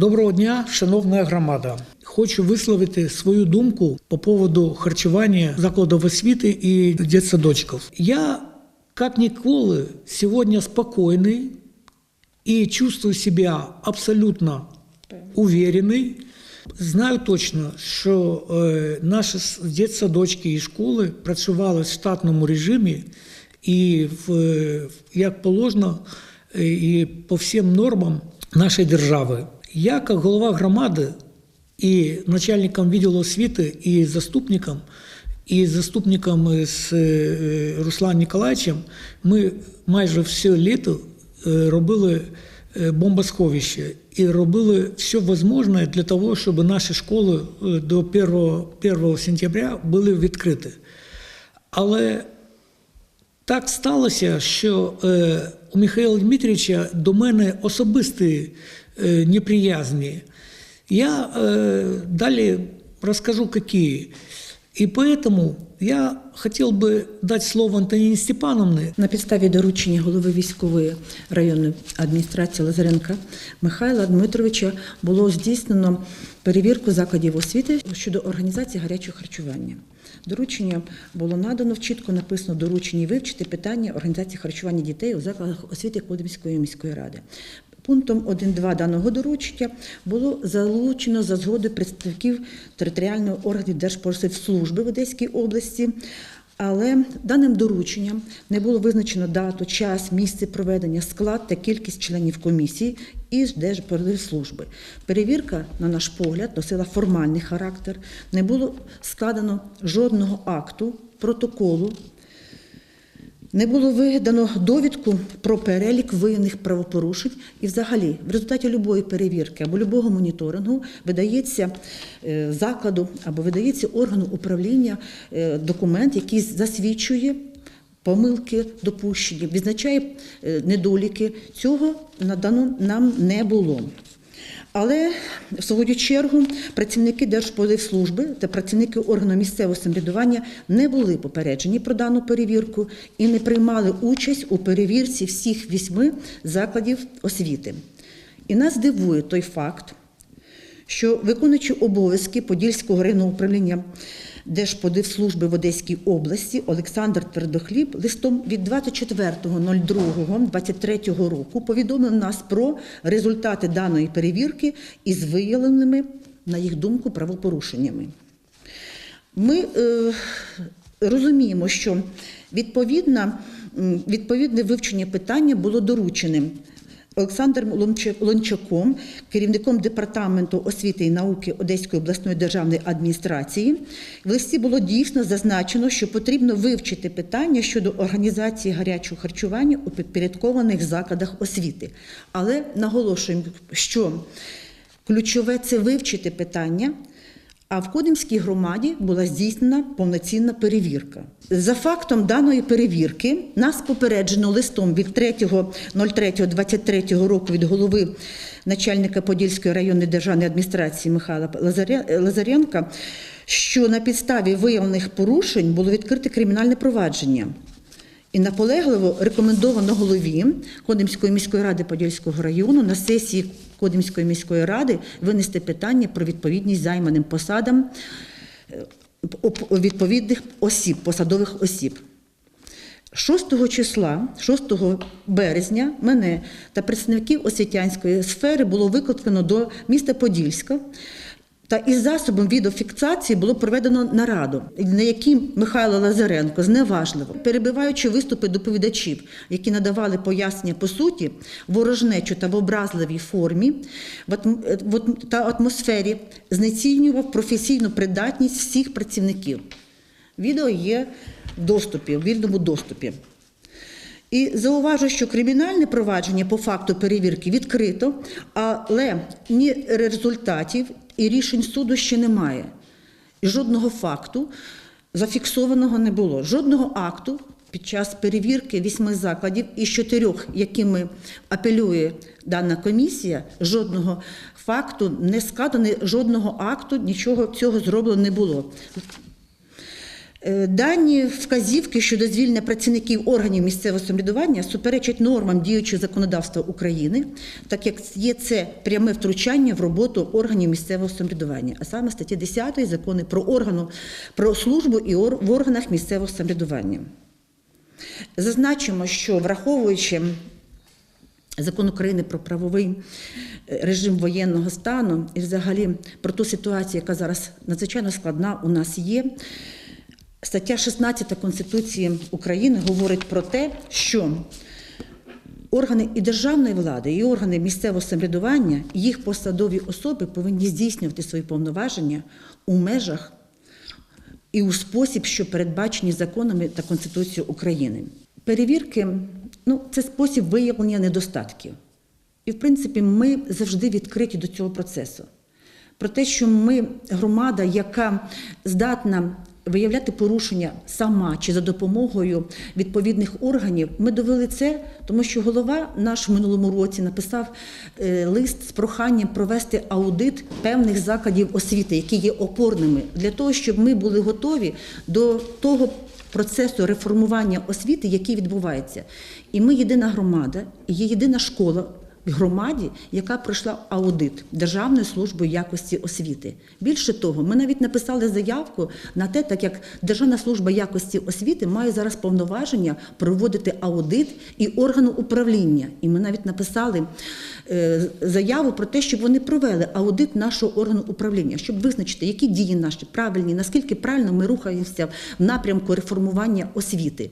Доброго дня, шановна громада. Хочу висловити свою думку по поводу харчування закладів освіти і дитсадочків. Я, как ніколи, сьогодні спокійний и чувствую себя абсолютно уверенный. Знаю точно, що е, наші дитсадочки і школи працювали в штатному режимі і в, е, як положено, е, і по всім нормам нашої держави. Я, як голова громади і начальником відділу освіти, і заступником, і заступником з е, Русланом Ніколаєвичем, ми майже все літо е, робили е, бомбосховище і робили все можливе для того, щоб наші школи до 1, 1 сентября були відкриті. Але так сталося, що у Михайла Дмитровича до мене особисті е, неприязні. Я е, далі розкажу, які. І поэтому я хотів би дати слово Антоніні Степановні, На підставі доручення голови військової районної адміністрації Лазаренка Михайла Дмитровича було здійснено перевірку закладів освіти щодо організації гарячого харчування. Доручення було надано чітко написано в дорученні вивчити питання організації харчування дітей у закладах освіти Кодимської міської ради. Пунктом 1.2 даного доручення було залучено за згодою представників територіального органів Держпродспоживслужби в Одеській області. Але даним дорученням не було визначено дату, час, місце проведення, склад та кількість членів комісії із Держпродспоживслужби. Перевірка, на наш погляд, носила формальний характер. Не було складено жодного акту, протоколу не було видано довідку про перелік виявлених правопорушень, і взагалі в результаті будь-якої перевірки або будь-якого моніторингу видається е, закладу або видається органу управління е, документ, який засвідчує помилки допущені, відзначає е, недоліки. Цього надано нам не було. Але в свою чергу працівники Держпродспоживслужби та працівники органу місцевого самоврядування не були попереджені про дану перевірку і не приймали участь у перевірці всіх вісьми закладів освіти. І нас дивує той факт, що виконуючи обов'язки Подільського районного управління Держподивслужби в Одеській області Олександр Твердохліб листом від 24.02.23 року повідомив нас про результати даної перевірки із виявленими, на їх думку, правопорушеннями. Ми е, розуміємо, що відповідне вивчення питання було дорученим Олександром Лонча- Лончаком, керівником департаменту освіти і науки Одеської обласної державної адміністрації. В листі було дійсно зазначено, що потрібно вивчити питання щодо організації гарячого харчування у підпорядкованих закладах освіти. Але наголошуємо, що ключове це вивчити питання. А в Кодимській громаді була здійснена повноцінна перевірка. За фактом даної перевірки нас попереджено листом від 3.03.23 року від голови начальника Подільської районної державної адміністрації Михайла Лазаренка, що на підставі виявлених порушень було відкрите кримінальне провадження. І наполегливо рекомендовано голові Кодимської міської ради Подільського району на сесії Кодимської міської ради винести питання про відповідність займаним посадам е, відповідних осіб, посадових осіб. 6 числа, 6 березня, мене та представників освітянської сфери було викликано до міста Подільська. Та із засобом відеофіксації було проведено нараду, на якій Михайло Лазаренко зневажливо, перебиваючи виступи доповідачів, які надавали пояснення по суті, ворожнечу та в образливій формі в та атмосфері, знецінював професійну придатність всіх працівників. Відео є в доступі, в вільному доступі. І зауважу, що кримінальне провадження по факту перевірки відкрито, але ні результатів і рішень суду ще немає. І жодного факту зафіксованого не було. Жодного акту під час перевірки вісьми закладів із чотирьох, якими апелює дана комісія, жодного факту не складено, жодного акту, нічого цього зроблено не було. Е, Дані вказівки щодо звільнення працівників органів місцевого самоврядування суперечать нормам діючого законодавства України, так як є це пряме втручання в роботу органів місцевого самоврядування, а саме статті 10 закону про органу про службу і в органах місцевого самоврядування. Зазначимо, що враховуючи Закон України про правовий е, режим воєнного стану і взагалі про ту ситуацію, яка зараз надзвичайно складна у нас є. Стаття 16 Конституції України говорить про те, що органи і державної влади, і органи місцевого самоврядування, їх посадові особи повинні здійснювати свої повноваження у межах і у спосіб, що передбачені законами та Конституцією України. Перевірки ну, це спосіб виявлення недостатків. І, в принципі, ми завжди відкриті до цього процесу. Про те, що ми громада, яка здатна виявляти порушення сама чи за допомогою відповідних органів, ми довели це, тому що голова наш в минулому році написав е, лист з проханням провести аудит певних закладів освіти, які є опорними, для того, щоб ми були готові до того процесу реформування освіти, який відбувається. І ми єдина громада, є єдина школа громаді, яка пройшла аудит Державної служби якості освіти. Більше того, ми навіть написали заявку на те, так як Державна служба якості освіти має зараз повноваження проводити аудит і органу управління. І ми навіть написали е, заяву про те, щоб вони провели аудит нашого органу управління, щоб визначити, які дії наші правильні, наскільки правильно ми рухаємося в напрямку реформування освіти.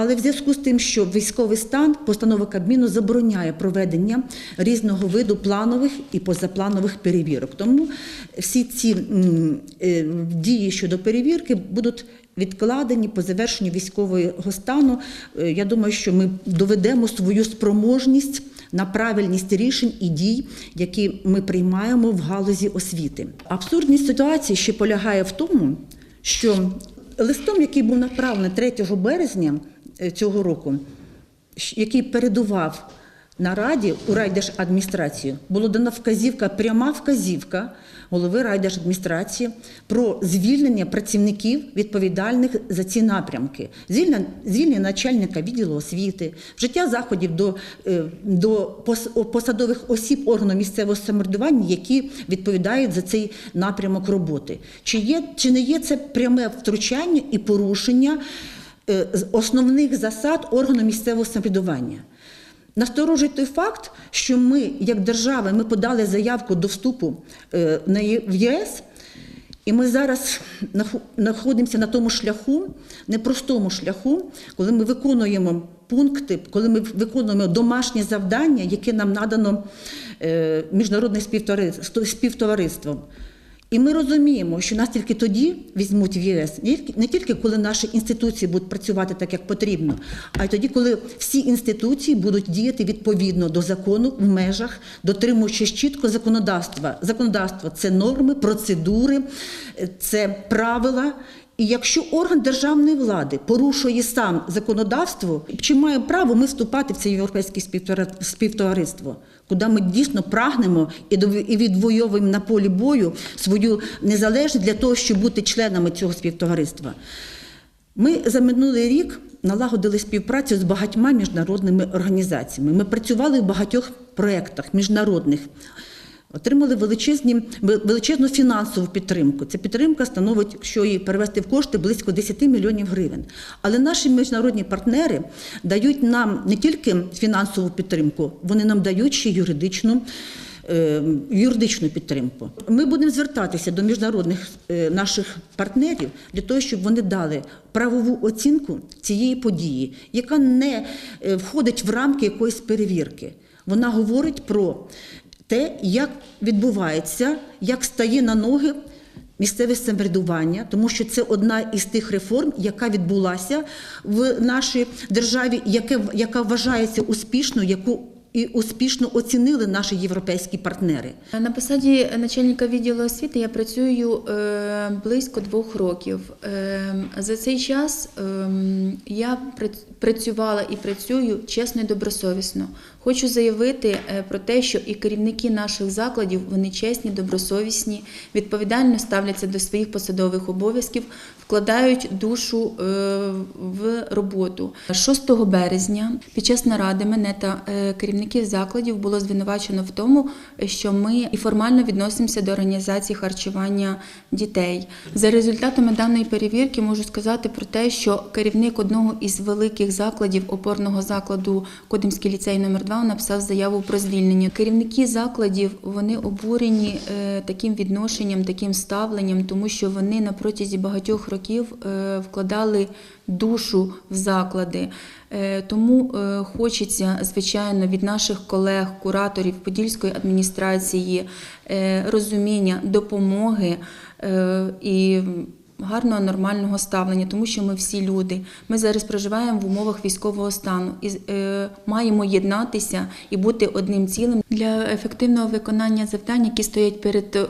Але в зв'язку з тим, що військовий стан постанова Кабміну забороняє проведення різного виду планових і позапланових перевірок. Тому всі ці е, дії щодо перевірки будуть відкладені по завершенню військового стану. Е, Я думаю, що ми доведемо свою спроможність на правильність рішень і дій, які ми приймаємо в галузі освіти. Абсурдність ситуації ще полягає в тому, що листом, який був направлений 3 березня цього року, який передував нараді у райдержадміністрацію, було дана вказівка, пряма вказівка голови райдержадміністрації про звільнення працівників відповідальних за ці напрямки, звільнення, звільнення начальника відділу освіти, вжиття заходів до, е, до посадових осіб органу місцевого самоврядування, які відповідають за цей напрямок роботи. Чи є чи не є це пряме втручання і порушення е, основних засад органу місцевого самоврядування? Насторожить той факт, що ми, як держава, ми подали заявку до вступу е, Є- в ЄС, і ми зараз знаходимося на тому шляху, непростому шляху, коли ми виконуємо пункти, коли ми виконуємо домашнє завдання, яке нам надано е, міжнародним співтовари- співтовариством. І ми розуміємо, що нас тільки тоді візьмуть в ЄС, не тільки- коли наші інституції будуть працювати так, як потрібно, а й тоді, коли всі інституції будуть діяти відповідно до закону в межах, дотримуючись чітко законодавства. Законодавство це норми, процедури, е, це правила. І якщо орган державної влади порушує сам законодавство, чи маємо право ми вступати в це європейське співтовариство, куди ми дійсно прагнемо і відвоюємо на полі бою свою незалежність для того, щоб бути членами цього співтовариства? Ми за минулий рік налагодили співпрацю з багатьма міжнародними організаціями. Ми працювали в багатьох проєктах міжнародних. Отримали величезні, величезну фінансову підтримку. Ця підтримка становить, якщо її перевести в кошти, близько 10 мільйонів гривень. Але наші міжнародні партнери дають нам не тільки фінансову підтримку, вони нам дають ще юридичну. е, Юридичну підтримку. Ми будемо звертатися до міжнародних е, наших партнерів для того, щоб вони дали правову оцінку цієї події, яка не е, входить в рамки якоїсь перевірки. Вона говорить про те, як відбувається, як стає на ноги місцеве самоврядування, тому що це одна із тих реформ, яка відбулася в нашій державі, яке, яка вважається успішною, яку і успішно оцінили наші європейські партнери. На посаді начальника відділу освіти я працюю е, близько двох років. Е, За цей час е, я працювала і працюю чесно і добросовісно. Хочу заявити е, про те, що і керівники наших закладів вони чесні, добросовісні, відповідально ставляться до своїх посадових обов'язків, вкладають душу е, в роботу. 6 березня під час наради мене та е, керівників закладів було звинувачено в тому, що ми і формально відносимося до організації харчування дітей. За результатами даної перевірки можу сказати про те, що керівник одного із великих закладів опорного закладу Кодимський ліцей номер 2 написав заяву про звільнення. Керівники закладів вони обурені е, таким відношенням, таким ставленням, тому що вони на протязі багатьох років е, вкладали душу в заклади. Е, Тому хочеться, звичайно, від наших колег, кураторів Подільської адміністрації розуміння, допомоги і гарного нормального ставлення, тому що ми всі люди. Ми зараз проживаємо в умовах військового стану і е, маємо єднатися і бути одним цілим для ефективного виконання завдань, які стоять перед е,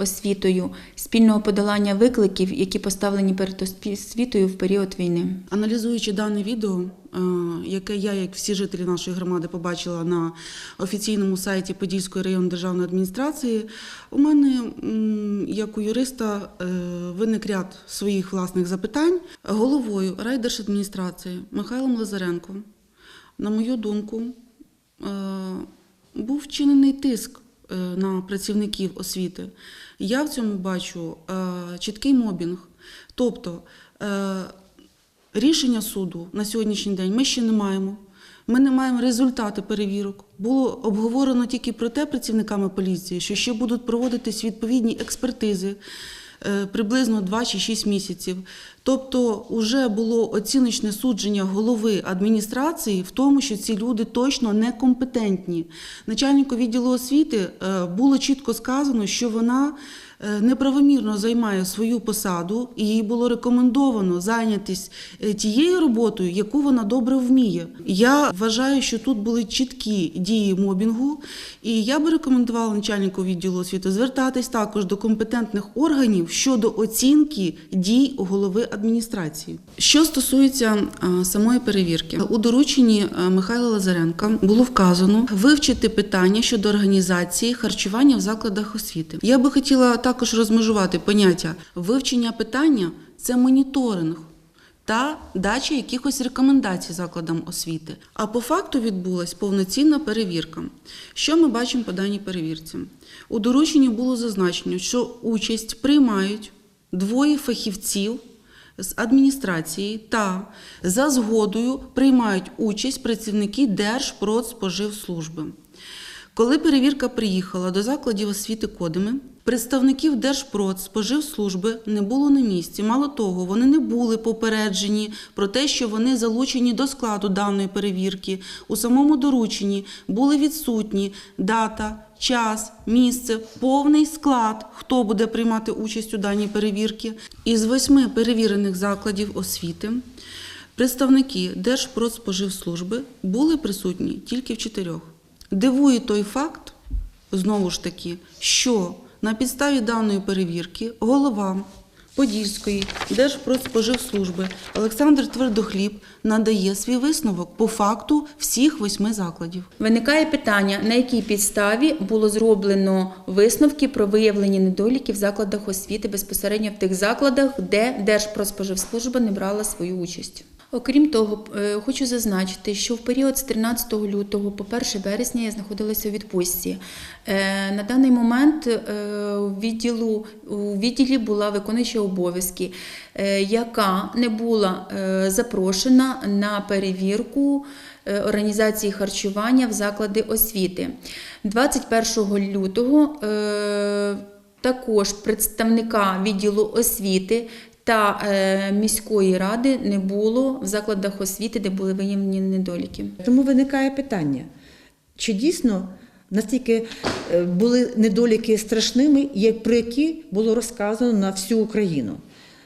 освітою, спільного подолання викликів, які поставлені перед освітою в період війни. Аналізуючи дане відео, е, яке я, як всі жителі нашої громади, побачила на офіційному сайті Подільської районної державної адміністрації, у мене, як у юриста, е, виник ряд своїх власних запитань. Головою райдержадміністрації Михайлом Лазаренком, на мою думку, е, був вчинений тиск на працівників освіти. Я в цьому бачу е, чіткий мобінг. Тобто е, рішення суду на сьогоднішній день ми ще не маємо. Ми не маємо результати перевірок. Було обговорено тільки про те працівниками поліції, що ще будуть проводитись відповідні експертизи е, приблизно 2 чи 6 місяців. Тобто, вже було оціночне судження голови адміністрації в тому, що ці люди точно некомпетентні. Начальнику відділу освіти е, було чітко сказано, що вона е, неправомірно займає свою посаду, і їй було рекомендовано зайнятися е, тією роботою, яку вона добре вміє. Я вважаю, що тут були чіткі дії мобінгу, і я би рекомендувала начальнику відділу освіти звертатись також до компетентних органів щодо оцінки дій голови адміністрації. Що стосується е, самої перевірки, у дорученні е, Михайла Лазаренка було вказано вивчити питання щодо організації харчування в закладах освіти. Я би хотіла також розмежувати поняття вивчення питання це моніторинг. Та дача якихось рекомендацій закладам освіти. А по факту відбулась повноцінна перевірка. Що ми бачимо по даній перевірці? У дорученні було зазначено, що участь приймають двоє фахівців з адміністрації та за згодою приймають участь працівники Держпродспоживслужби. Коли перевірка приїхала до закладів освіти Кодими, представників Держпродспоживслужби не було на місці. Мало того, вони не були попереджені про те, що вони залучені до складу даної перевірки. У самому дорученні були відсутні дата, час, місце, повний склад, хто буде приймати участь у даній перевірці. Із восьми перевірених закладів освіти представники Держпродспоживслужби були присутні тільки в чотирьох. Дивує той факт, знову ж таки, що на підставі даної перевірки голова Подільської Держпродспоживслужби Олександр Твердохліб надає свій висновок по факту всіх восьми закладів. Виникає питання, на якій підставі було зроблено висновки про виявлені недоліки в закладах освіти безпосередньо в тих закладах, де Держпродспоживслужба не брала свою участь. Окрім того, е, хочу зазначити, що в період з 13 лютого по 1 березня я знаходилася у відпустці. Е, На даний момент е, у відділу у відділі була виконуюча обов'язки, яка не була запрошена на перевірку організації харчування в заклади освіти. 21 лютого також представника відділу освіти та е, міської ради не було в закладах освіти, де були виявлені недоліки. Тому виникає питання, чи дійсно настільки е, були недоліки страшними, як про які було розказано на всю Україну?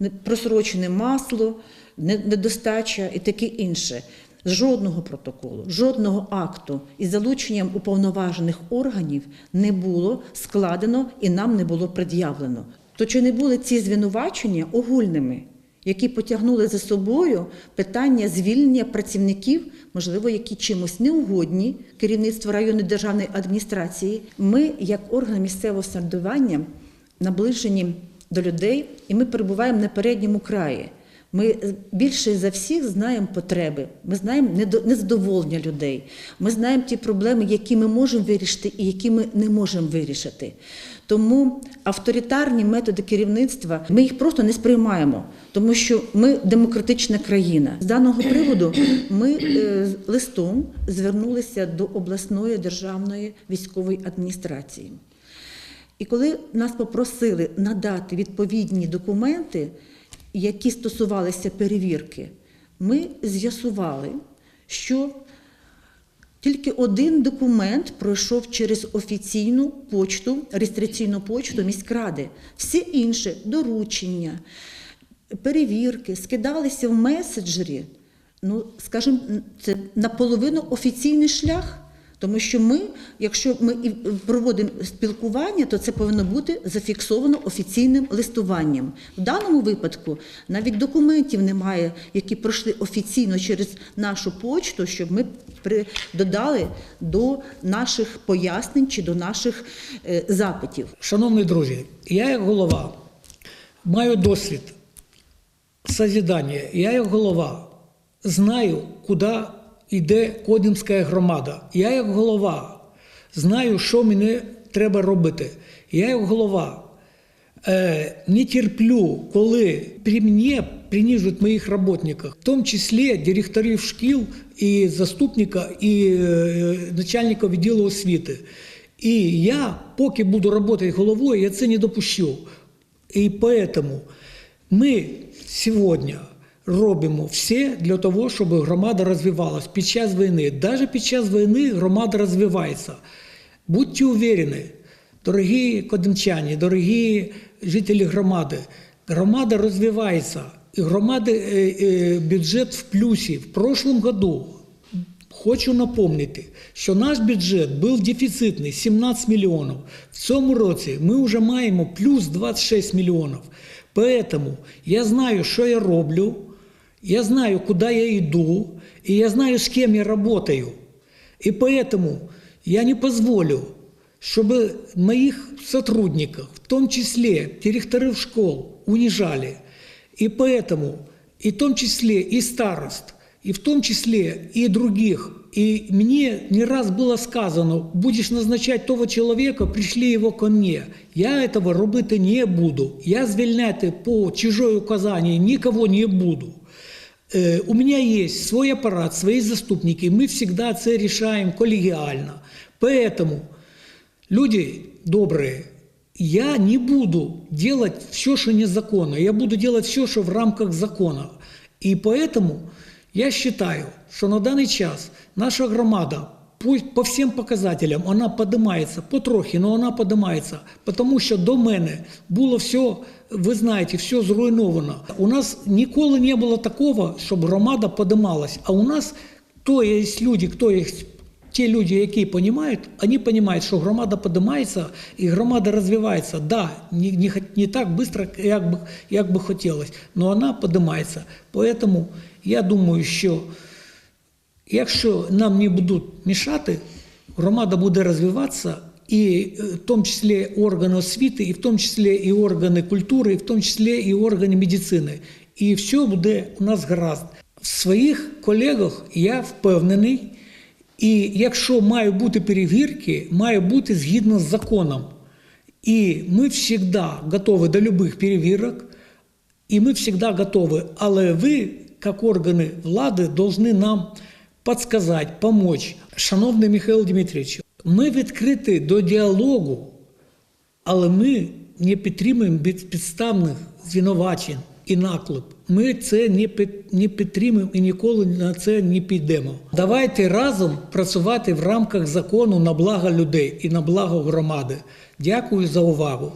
Не- Просрочене масло, недостача і таке інше. Жодного протоколу, жодного акту із залученням уповноважених органів не було складено і нам не було пред'явлено. То чи не були ці звинувачення огульними? які потягнули за собою питання звільнення працівників, можливо, які чимось неугодні керівництво районної державної адміністрації. Ми, як орган місцевого самоврядування, наближені до людей, і ми перебуваємо на передньому краї. Ми більше за всіх знаємо потреби, ми знаємо незадоволення людей, ми знаємо ті проблеми, які ми можемо вирішити і які ми не можемо вирішити. Тому авторитарні методи керівництва ми їх просто не сприймаємо, тому що ми демократична країна. З даного приводу ми е, листом звернулися до обласної державної військової адміністрації. І коли нас попросили надати відповідні документи, які стосувалися перевірки, ми з'ясували, що тільки один документ пройшов через офіційну почту, реєстраційну почту міськради. Всі інші доручення, перевірки скидалися в меседжері. Ну, скажімо, це наполовину офіційний шлях. Тому що ми, якщо ми проводимо спілкування, то це повинно бути зафіксовано офіційним листуванням. В даному випадку навіть документів немає, які пройшли офіційно через нашу почту, щоб ми при, додали до наших пояснень чи до наших е, запитів. Шановні друзі, я як голова маю досвід созідання. Я як голова знаю, куди йде Кодимська громада. Я як голова знаю, що мені треба робити. Я як голова е, не терплю, коли при мені принижують моїх работників, в тому числі директорів шкіл і заступника, і е, начальника відділу освіти. І я, поки буду працювати головою, я це не допущу. І поэтому ми сьогодні робимо все для того, щоб громада розвивалась під час війни. Навіть під час війни громада розвивається. Будьте уверені, дорогі кодимчані, дорогі жителі громади, громада розвивається. І громади е, е, бюджет в плюсі. В прошлом году Хочу напомнити, що наш бюджет був дефіцитний 17 мільйонів. В цьому році ми вже маємо плюс 26 мільйонів. Поэтому я знаю, що я роблю, я знаю, куди я йду, і я знаю, з ким я працюю. І поэтому я не позволю, чтобы моих сотрудников, в том числе директоров школ, унижали. И поэтому, и в том числе и старост, и в том числе и других. И мне не раз было сказано, будешь назначать того человека, пришли его ко мне. Я этого робити не буду. Я звільняти по чужой указании никого не буду. Э, У меня есть свой аппарат, свои заступники, мы всегда це решаем коллегиально. Поэтому, люди добрые, я не буду делать все, что незаконно. Я буду делать все, что в рамках закона. И поэтому я считаю, что на данный час наша громада по, по всем показателям вона поднимается, потрохи, но вона поднимается, потому що до мене було все, ви знаєте, все зруйновано. У нас ніколи не було такого, щоб громада подималась. А у нас то є люди, хто є Ті люди, які розуміють, вони розуміють, що громада піднімається і громада розвивається. Да, не, не, не так швидко, як би, як би хотілося, але вона піднімається. Тому я думаю, що якщо нам не будуть мішати, громада буде розвиватися, і е, в тому числі органи освіти, і в тому числі і органи культури, і в тому числі і органи медицини. І все буде у нас гаразд. В своїх колегах я впевнений, і якщо мають бути перевірки, має бути згідно з законом. І ми завжди готові до будь-яких перевірок, і ми завжди готові. Але ви, як органи влади, повинні нам підказати, допомогти. Шановний Михайло Дмитрович, ми відкриті до діалогу, але ми не підтримуємо безпідставних звинувачень і наклеп. Ми це не не підтримуємо і ніколи на це не підемо. Давайте разом працювати в рамках закону на благо людей і на благо громади. Дякую за увагу.